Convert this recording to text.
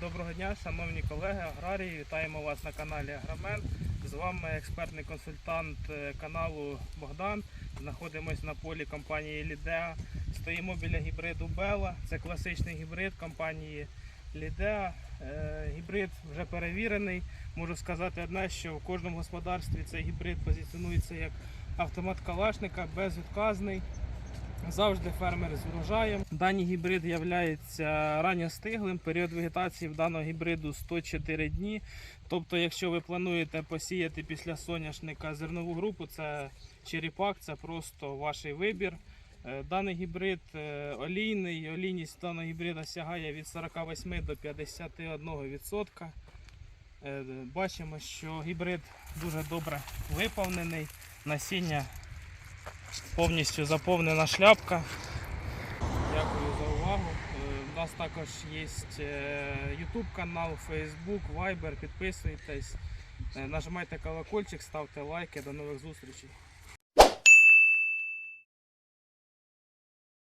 Доброго дня, шановні колеги, аграрії. Вітаємо вас на каналі Агромен. З вами експертний консультант е, каналу Богдан. Знаходимося на полі компанії Лідеа. Стоїмо біля гібриду Бела. Це класичний гібрид компанії Лідеа. Е, Гібрид вже перевірений. Можу сказати одне, що в кожному господарстві цей гібрид позиціонується як автомат Калашника, безвідказний. Завжди фермер з врожаєм. Даний гібрид є ранньостиглим. Період вегетації в даного гібриду 104 дні. Тобто, якщо ви плануєте посіяти після соняшника зернову групу, це черепак, це просто ваш вибір. Е, Даний гібрид е, олійний, олійність даного гібрида сягає від 48 до 51%. Е, Бачимо, що гібрид дуже добре виповнений. Насіння повністю заповнена шляпка. Дякую за увагу. Е, У нас також є YouTube канал, Facebook, Viber. Підписуйтесь, е, нажимайте колокольчик, ставте лайки. До нових зустрічей.